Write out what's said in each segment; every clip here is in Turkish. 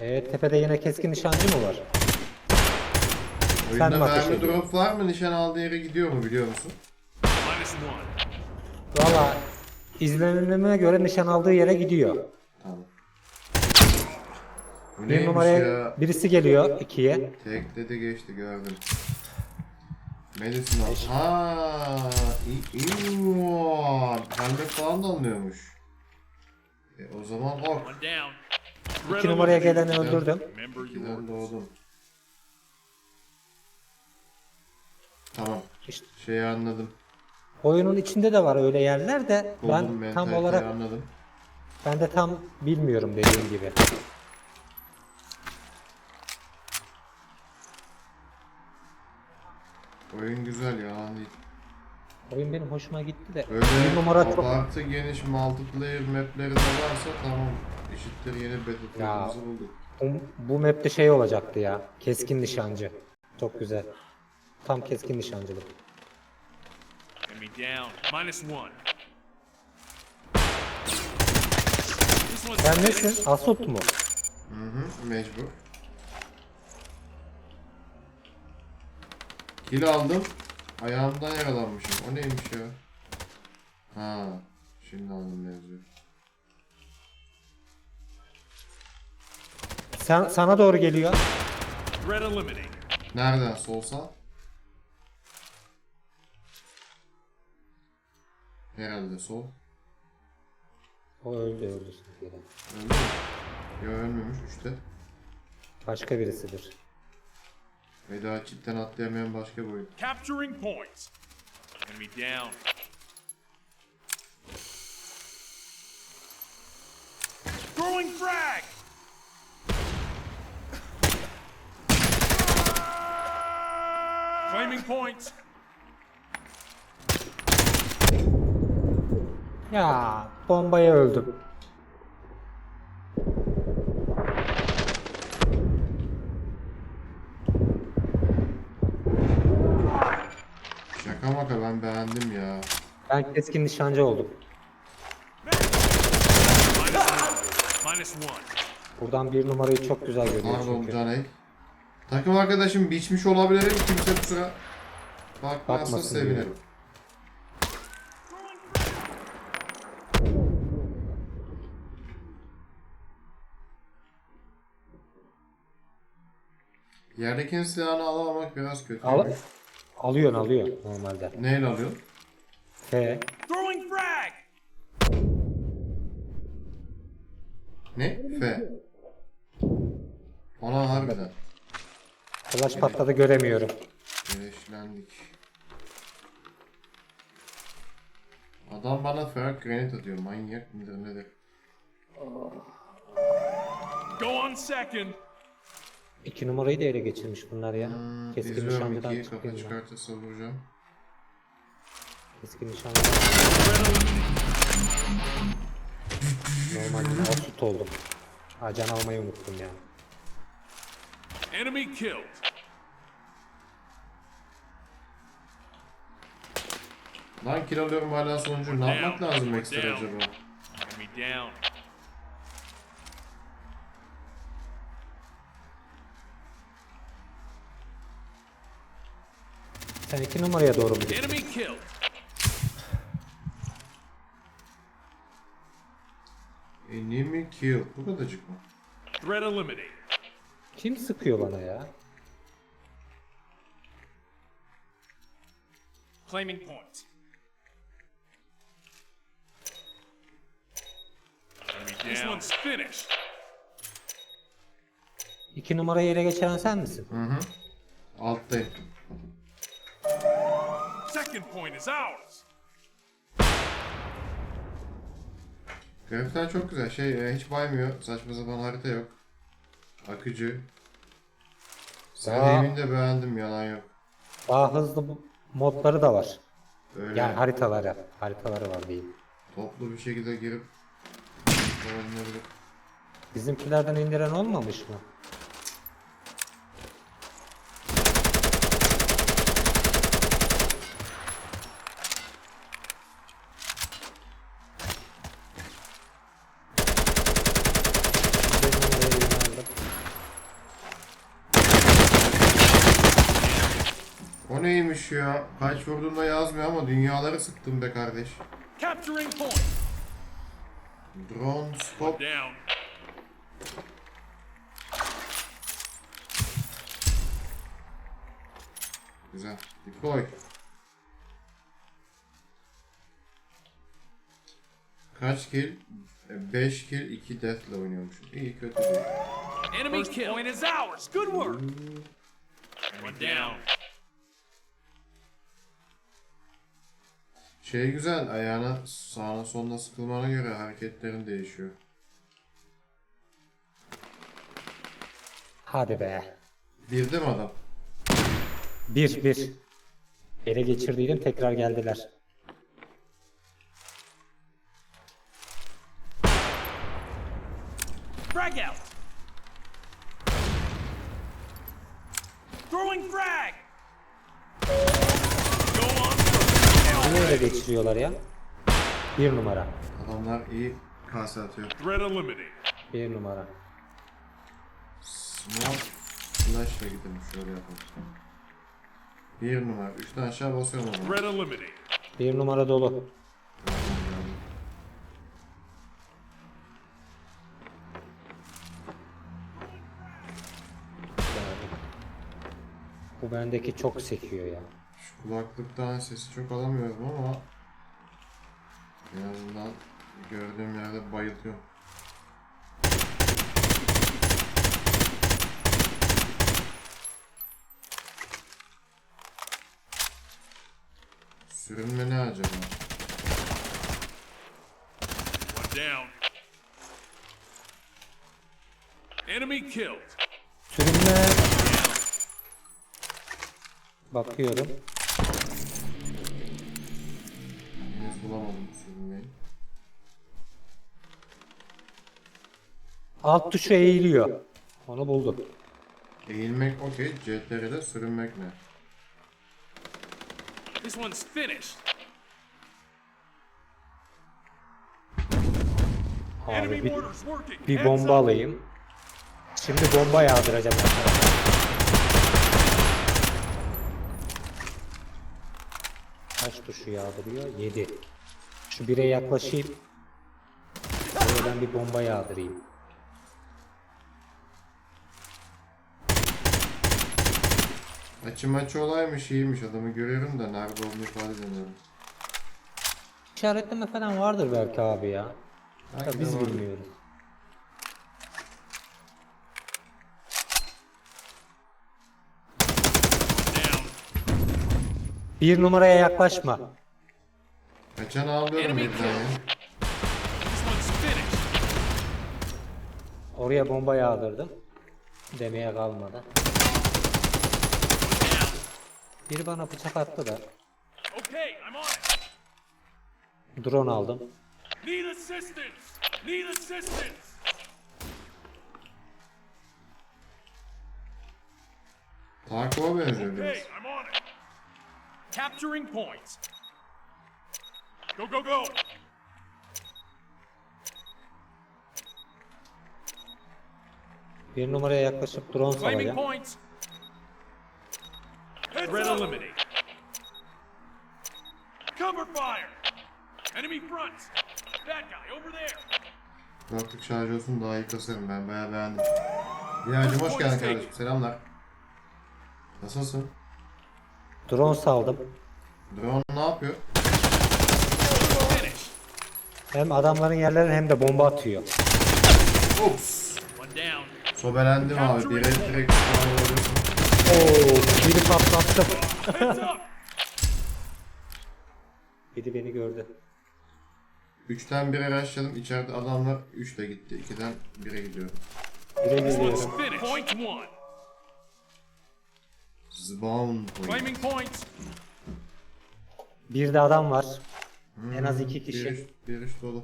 Ee, tepede yine keskin nişancı mı var? Oyunda mi ateş mermi ediyorsun? drop var mı? Nişan aldığı yere gidiyor mu biliyor musun? Minus one. Valla izlenimime göre nişan aldığı yere gidiyor. Tamam. Bu Bir neymiş numaraya ya? birisi geliyor ikiye. Tekte de geçti gördüm. Medicine al. Ha, iyi, iyi var. Helmet falan da alınıyormuş. E, o zaman. One down. İki numaraya geleni öldürdüm. Orders. doğdum. Tamam. İşte Şeyi anladım. oyunun içinde de var öyle yerler de Buldum ben tam olarak anladım. ben de tam bilmiyorum dediğim gibi. Oyun güzel ya. değil. Oyun benim hoşuma gitti de Öyle bir numara çok geniş multiplayer mapleri de varsa tamam. Eşittir yeni Ya. Bulduk. bu, bu map'te şey olacaktı ya. Keskin nişancı. Çok güzel. Tam keskin nişancılık. Enemy down. Minus one. This one's Sen nesin? Asut mu? Hı hı, mecbur. Kill aldım. Ayağımdan yaralanmışım. O neymiş ya? Ha, şimdi anladım mevzuyu. Sen, sana doğru geliyor. Threat eliminated. Nereden solsa? Herhalde sol. O öldü öldü. sanki. Öldü mü? Yo ölmemiş üçte. Başka birisidir. Ve daha çipten atlayamayan başka bir oyun. Capturing points. Enemy down. Throwing frag. Claiming points. Ya bombaya öldüm. Şaka maka ben beğendim ya. Ben keskin nişancı oldum. Buradan bir numarayı çok güzel görüyor Pardon çünkü. Caney. Takım arkadaşım biçmiş olabilirim kimse kusura bakmazsa Bakmasın diye. sevinirim. Yerdekinin silahını alamamak biraz kötü. Al alıyorsun alıyor normalde. Neyle alıyorsun? F. Throwing frag. Ne? F. Ona harbiden. Flash patladı göremiyorum. Güneşlendik. Adam bana frag granite atıyor. Manyak mıdır nedir? Go on second. İki numarayı da ele geçirmiş bunlar ya. Hmm, Keskin İzliyorum nişancıdan ikiyi kafa çıkıyorlar. çıkartırsa vuracağım. Keskin nişancı. Normalde asut oldum. Ha can almayı unuttum ya. Enemy killed. Lan kill alıyorum hala sonucu. Ne yapmak lazım ekstra acaba? Enemy down. Sen iki numaraya doğru mu gittin? Enemy killed. Enemy kill. Bu kadarcık mı? Threat eliminated. Kim sıkıyor bana ya? Claiming down. This one's finished. İki numarayı ele geçiren sen misin? Hı hı. Alttayım. Second point is ours. Grafikler çok güzel. Şey e, hiç baymıyor. Saçma sapan harita yok. Akıcı. Aa. emin de beğendim yalan yok. Daha hızlı bu- modları da var. Öyle Yani haritaları. Haritaları var diyeyim. toplu bir şekilde girip oynanabilir. Bizimkilerden indiren olmamış mı? Bir numaraya yöneldim. Değişiyor. Kaç vurduğunda yazmıyor ama dünyaları sıktım be kardeş. Capturing point. Drone stop. Down. Güzel. Deploy. Kaç kill? 5 kill 2 death ile oynuyormuşum. İyi kötü değil. Enemy kill. point is ours. Good work. One down. Şey güzel ayağına sağına soluna sıkılmana göre hareketlerin değişiyor. Hadi be. Bildi mi adam? Bir bir. Ele geçirdiydim tekrar geldiler. Frag out. Throwing frag. Go on. first. Geçiriyorlar ya? Bir numara. Adamlar iyi kase atıyor. Threat eliminated. Bir numara. Small flash ile gidelim şöyle yapalım. Bir numara. Üçten aşağı basıyorum zaman. Threat eliminated. Bir numara dolu. Bu bendeki çok sekiyor ya. Şu kulaklıktan sesi çok alamıyorum ama en azından gördüğüm yerde bayılıyorum. Sürünme ne acaba? One down. Enemy killed. Sürünme. Bakıyorum. Bulamadım sürünmeyi. Alt tuşu eğiliyor. Onu buldum. Eğilmek okey, CTR'de sürünmek ne? This one's finished. Abi bir, bir bomba alayım. Şimdi bomba yağdıracağım. Kaç tuşu yağdırıyor? 7. Şu 1'e yaklaşayım. Sonra ben bir bomba yağdırayım. Açı maçı olaymış iyiymiş adamı görüyorum da nerede olduğunu ifade edemiyorum. İşaretleme falan vardır belki abi ya. Belki de biz bilmiyoruz. Bir numaraya yaklaşma. Kaçan. This one's finished. Oraya bomba yağdırdım. Demeye kalmadı. Biri bana bıçak attı da. Drone aldım. Need assistance. Need assistance. Tako'a benziyor biraz. Capturing points. Go, go, go. Bir numaraya yaklaşıp drone Claiming points. Heads Threat eliminated. Cover fire. Enemy front. That guy over there. Kulaklık şarj olsun daha iyi kasarım ben bayağı beğendim. Riyacım hoş geldin kardeşim selamlar. Nasılsın? Drone saldım. Drone ne yapıyor? Hem adamların yerlerine hem de bomba atıyor. Down. Sobelendim abi. Direkt direkt. Oo, biri up. Biri beni gördü. Üçten bire rushladım. İçeride adamlar üçle gitti. İkiden bire gidiyor. Bire geliyorum. Spawn point. Claiming. Bir de adam var. En az iki Bir kişi. bir üst dolu.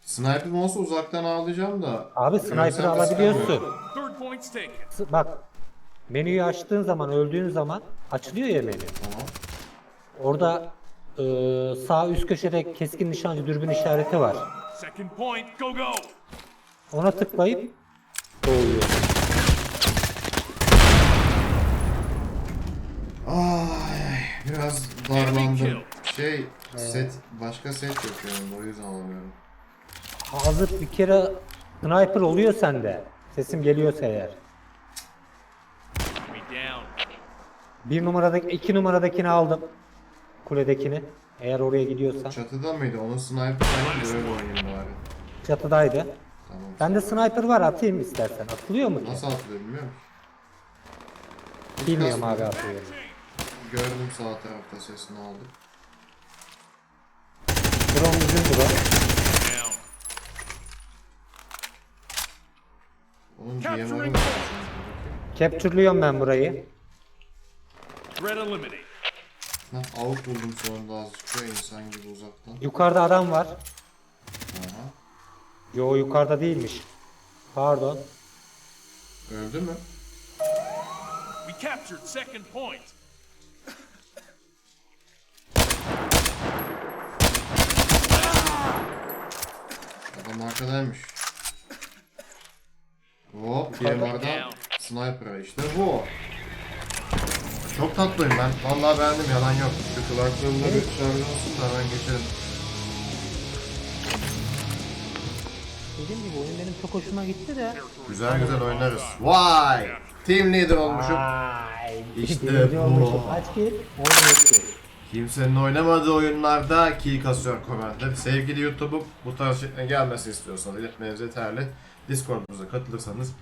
Sniper'ım olsa uzaktan ağlayacağım da. Abi sniper alabiliyorsun. Third point's taken. S- Bak. Menüyü açtığın zaman, öldüğün zaman açılıyor ya menü. Tamam. Orada e, sağ üst köşede keskin nişancı dürbün işareti var. Second point. Go, go. Ona tıklayıp doğuyor. Ay, biraz darlandım. Şey set başka set yok yanımda o yüzden alamıyorum. Hazır bir kere sniper oluyor sende. Sesim geliyorsa eğer. Bir numaradaki, iki numaradakini aldım. Kuledekini. Eğer oraya gidiyorsan. Çatıda mıydı? Onun sniper öyle oynayayım bari. Çatıdaydı. Tamam. Bende sniper var atayım istersen. Atılıyor mu? Nasıl atılıyor bilmiyorum. Bilmiyorum abi atıyor. Gördüm sağ tarafta sesini aldım. Drone bizim drone. Down. Onun point. var. Capture'lıyorum ben burayı. Threat eliminated. Heh, avuk buldum sonunda azıcık şöyle insan gibi uzaktan. Yukarıda adam var. Aha. Yo yukarıda değilmiş. Pardon. Öldü mü? We captured second point. Adam arkadaymış. Hop DMR'dan sniper'a işte bu. Çok tatlıyım ben. Vallahi beğendim yalan yok. Bir kulaklığımda bir şarj olsun da hemen geçelim. Dediğim gibi oyun benim çok hoşuma gitti de. Güzel güzel oynarız. Vay! Team leader olmuşum. Ay, İşte bu. Kaç kill? 17 kill. Kimsenin oynamadığı oyunlarda kill kasıyor Commander. Sevgili YouTube'um bu tarz şeylerin gelmesini istiyorsanız iletmeniz yeterli. Discord'umuza katılırsanız